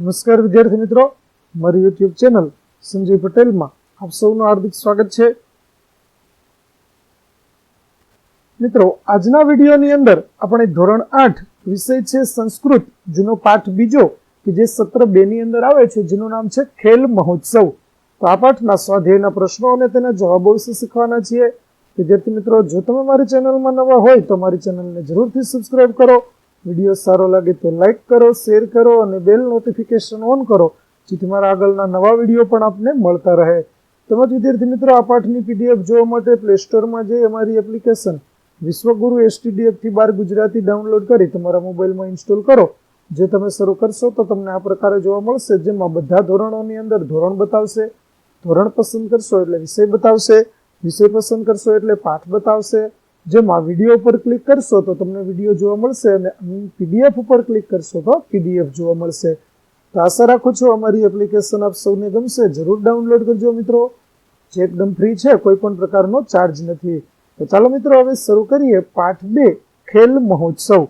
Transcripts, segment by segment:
નમસ્કાર વિદ્યાર્થી મિત્રો, મારી યુટ્યુબ ચેનલ સંજય પટેલમાં આપ સૌનું હાર્દિક સ્વાગત છે. મિત્રો, આજના વિડીયોની અંદર આપણે ધોરણ આઠ વિષય છે સંસ્કૃત, જેનો પાઠ બીજો કે જે સત્ર બે ની અંદર આવે છે, જેનું નામ છે ખેલ મહોત્સવ. તો આ પાઠના સ્વાધ્યાયના પ્રશ્નો અને તેના જવાબો વિશે શીખવાના છીએ. વિદ્યાર્થી મિત્રો, જો તમે મારી ચેનલમાં નવા હોય તો મારી ચેનલને જરૂરથી સબસ્ક્રાઇબ કરો. વીડિયો સારો લાગે તો લાઈક કરો શેર કરો અને બેલ નોટિફિકેશન ઓન કરો, જેથી મારા આગળના નવા વીડિયો પણ આપને મળતા રહે. તેમજ વિદ્યાર્થી મિત્રો, આ પાઠની પીડીએફ જોવા માટે પ્લે સ્ટોરમાં જઈ અમારી એપ્લિકેશન વિશ્વગુરુ એસટીડીએફથી બાર ગુજરાતી ડાઉનલોડ કરી તમારા મોબાઈલમાં ઇન્સ્ટોલ કરો. જે તમે શરૂ કરશો તો તમને આ પ્રકારે જોવા મળશે, જેમાં બધા ધોરણોની અંદર ધોરણ બતાવશે, ધોરણ પસંદ કરશો એટલે વિષય બતાવશે, વિષય પસંદ કરશો એટલે પાઠ બતાવશે જેમાં વીડિયો પર ક્લિક કરશો તો તમને વીડિયો જોવા મળશે અને પીડીએફ ઉપર ક્લિક કરશો તો પીડીએફ જોવા મળશે. તો આશા રાખું છું અમારી એપ્લિકેશન આપ સૌને ગમશે. જરૂર ડાઉનલોડ કરજો મિત્રો. જે એકદમ ફ્રી છે, કોઈ પણ પ્રકારનો ચાર્જ નથી. તો ચાલો મિત્રો, હવે શરૂ કરીએ પાઠ બે, ખેલ મહોત્સવ.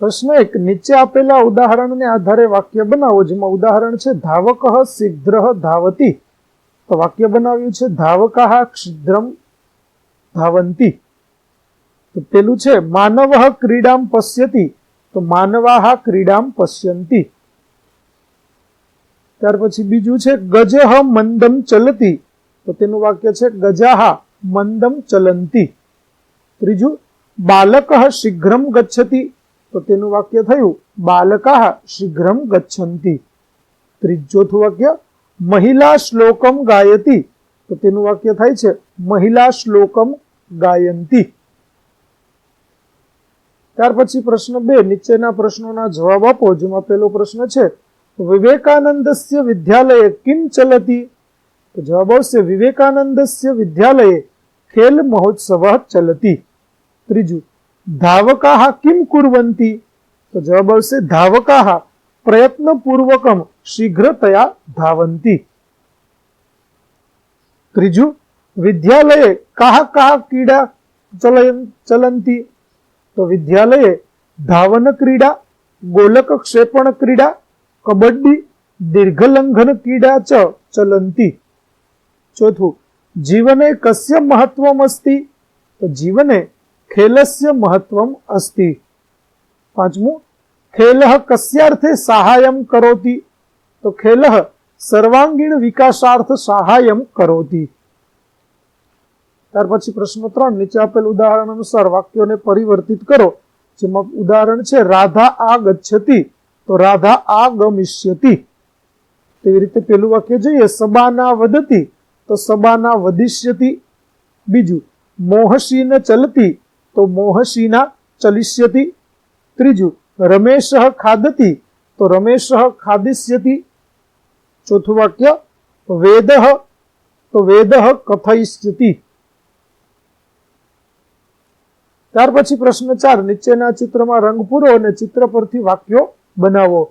પ્રશ્ન એક, નીચે આપેલા ઉદાહરણને આધારે વાક્ય બનાવો, જેમાં ઉદાહરણ છે, ધાવક શીઘ્ર ધાવતી. તો વાક્ય બનાવ્યું છે, ધાવકાહ ક્ષિદ્રમ ધાવંતી. તો પેલું છે, માનવ ક્રીડામ પશ્યતી. તો માનવાહ ક્રીડામ પશ્યંતી. ત્યાર પછી બીજું છે ગજહ મંદમ ચલતી. તો તેનું વાક્ય છે, ગજાહા મંદમ ચલંતી. ત્રીજું, બાલક શીઘ્રમ ગચ્છતી. તો તેનું વાક્ય થયું, બાલકા શીઘ્રમ ગચ્છંતી. ત્રીજોથું વાક્ય મહિલા શ્લોકમ ગાયતી. તો તેનું વાક્ય થાય છે, મહિલા શ્લોકમ ગાયંતી. ત્યાર પછી પ્રશ્ન બે, નીચેના પ્રશ્નોના જવાબ આપો, જેમાં પહેલો પ્રશ્ન છે, વિવેકાનંદસ્ય વિદ્યાલયે કિમ ચલતી? તો જવાબ આવશે, વિવેકાનંદસ્ય વિદ્યાલયે ખેલ મહોત્સવ ચલતી. ત્રીજું ધાવકા કિમ કુર્વંતી? તો જવાબ આવશે ધાવકા પ્રયત્નપૂર્વકમ. શીઘ્રતયા ધાવંતી. ત્રીજું, વિદ્યાલયે કાહ કાહ ક્રીડા ચલંતી. તો વિદ્યાલયે ધાવન ક્રીડા, ગોલક ક્ષેપણ ક્રીડા, કબડ્ડી, દીર્ઘલંઘન ક્રીડા ચ ચલંતી. ચોથું, જીવને કસ્ય મહત્વમ અસ્તિ? તો જીવને ખેલસ્ય મહત્વમ અસ્તિ. પાંચમું, ખેલ કસ્યાર્થે સહાયમ કરોતિ? તો ખેલ સર્વાંગીણ વિકાસાર્થ સહાયમ કરોતી. ત્યાર પછી પ્રશ્ન ત્રણ, નીચે આપેલ ઉદાહરણ અનુસાર વાક્યોને પરિવર્તિત કરો, જેમાં ઉદાહરણ છે, રાધા આ ગચ્છતી તો રાધા આ ગમિષ્યતી તેવી રીતે પેલું વાક્ય જોઈએ, સબાના વદતી તો સબાના વધિષ્યતી બીજું મોહશીન ચલતી તો મોહશીના ચલિષ્યતી ત્રીજું, રમેશ ખાદતી તો રમેશ ખાદિષ્યતિ ચોથું વાક્ય વેદ તો વેદ કથયિષ્યતિ ત્યાર પછી પ્રશ્ન ચાર, નીચેના ચિત્રમાં રંગ પૂરો અને ચિત્ર પરથી વાક્યો બનાવો.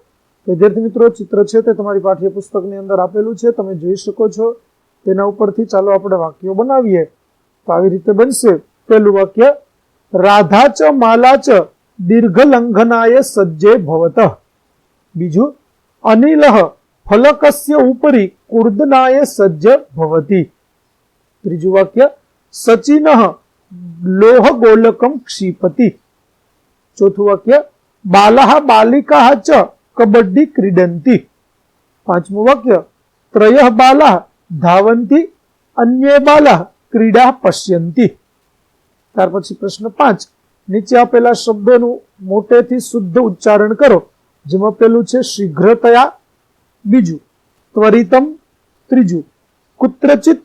વિદ્યાર્થી મિત્રો, ચિત્ર છે તે તમારી પાઠ્યપુસ્તકની અંદર આપેલું છે, તમે જોઈ શકો છો. તેના ઉપરથી ચાલો આપણે વાક્યો બનાવીએ. તો આવી રીતે બનશે. પહેલું વાક્ય રાધા ચ માલા ચ દીર્ઘ લંઘનાય સજ્જે ભવત. બીજું, અનિલ ફલકસ્ય ઉપરી કુર્દનાય સજ્જ ભવતી. ત્રીજું વાક્ય, સચિન લોહ ગોલકમ ક્ષિપતિ. ચોથું વાક્ય, બાલા બાલિકા ચ કબડ્ડી ક્રીડંતી. પાંચમું વાક્ય, ત્રય બાલા ધાવંતી, અન્ય બાલા ક્રીડા પશ્યંતી. ત્યાર પછી પ્રશ્ન પાંચ, નીચે આપેલા શબ્દોનું મોટેથી શુદ્ધ ઉચ્ચારણ કરો, જેમાં પેલું છે શીઘ્રતયા બીજું, ત્વરિતમ. ત્રીજું, કુત્રચિત.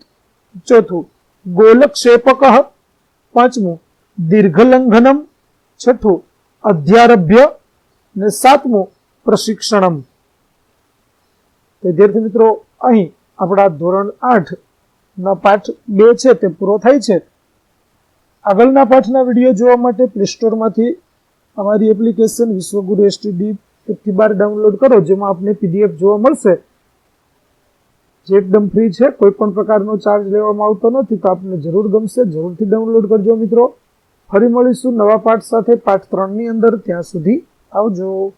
ચોથું, ગોલક્ષેપક. પાંચમું, દીર્ઘલંઘનમ. છઠ્ઠું, અધ્યારભ્ય. ને સાતમું, પ્રશિક્ષણમ. વિદ્યાર્થી મિત્રો, અહીં આપણા ધોરણ આઠ ના પાઠ બે છે, તે પૂરો થાય છે. આગળના પાઠના વીડિયો જોવા માટે પ્લે સ્ટોરમાંથી અમારી એપ્લિકેશન વિશ્વગુરુ એસટીડી એકથી બાર ડાઉનલોડ કરો, જેમાં આપને પીડીએફ જોવા મળશે. જે એકદમ ફ્રી છે કોઈ પણ પ્રકારનો ચાર્જ લેવામાં આવતો નથી, તો આપને જરૂર ગમશે. જરૂરથી ડાઉનલોડ કરજો મિત્રો. ફરી મળીશું નવા પાઠ સાથે, પાઠ ત્રણની અંદર. ત્યાં સુધી આવજો.